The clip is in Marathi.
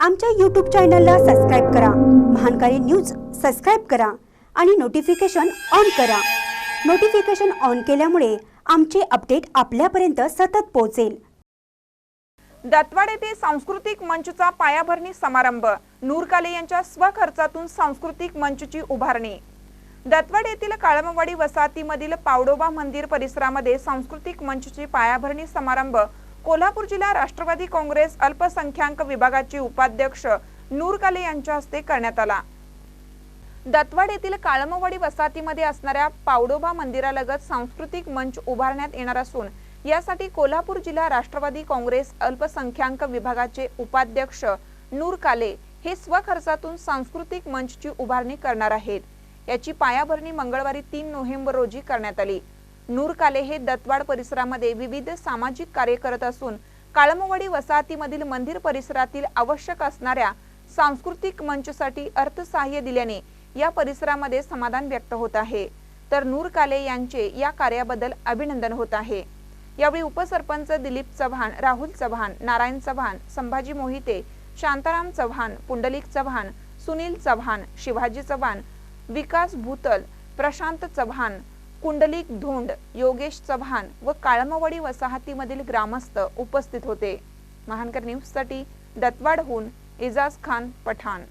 आमच्या यूट्यूब चॅनलला सबस्क्राईब करा. महानकारी न्यूज सबस्क्राईब करा आणि नोटिफिकेशन ऑन करा. नोटिफिकेशन ऑन केल्यामुळे आमचे अपडेट आपल्यापर्यंत सतत पोहोचेल. दत्वाड येथे सांस्कृतिक मंचचा पायाभरणी समारंभ नूरकाले यांच्या स्वखर्चातून सांस्कृतिक मंचची उभारणी. दत्वाड येथील काळमवाडी वसाहतीमधील पावडोबा मंदिर परिसरामध्ये सांस्कृतिक मंचची पायाभरणी समारंभ कोल्हापूर जिल्हा राष्ट्रवादी काँग्रेस अल्पसंख्याक विभागाचे उपाध्यक्ष नूरकाले यांच्या हस्ते करण्यात आला. दत्वाड येथील काळमवाडी वसाहतीमध्ये असणाऱ्या पावडोबा मंदिरालगत सांस्कृतिक मंच उभारण्यात येणार असून यासाठी कोल्हापूर जिल्हा राष्ट्रवादी काँग्रेस अल्पसंख्याक विभागाचे उपाध्यक्ष नूर काले हे स्वखर्चातून सांस्कृतिक मंचची उभारणी करणार आहेत. याची पायाभरणी मंगळवारी तीन नोव्हेंबर रोजी करण्यात आली. नूर काले हे दत्वाड परिसरामध्ये विविध सामाजिक कार्य करत असून काळमवाडी वसाहतीमधील मंदिर परिसरातील आवश्यक असणाऱ्या सांस्कृतिक मंचसाठी अर्थसहाय्य दिल्याने या परिसरामध्ये समाधान व्यक्त होत आहे. तर नूर काले यांचे या कार्याबद्दल अभिनंदन होत आहे. यावेळी उपसरपंच दिलीप चव्हाण राहुल चव्हाण नारायण चव्हाण संभाजी मोहिते शांताराम चव्हाण पुंडलिक चव्हाण सुनील चव्हाण शिवाजी चव्हाण विकास भूतल प्रशांत चव्हाण कुंडलिक धोंड योगेश चव्हाण व काळमवाडी वसाहतीमधील ग्रामस्थ उपस्थित होते. महानकर न्यूजसाठी दत्वाडहून एजाज खान पठाण.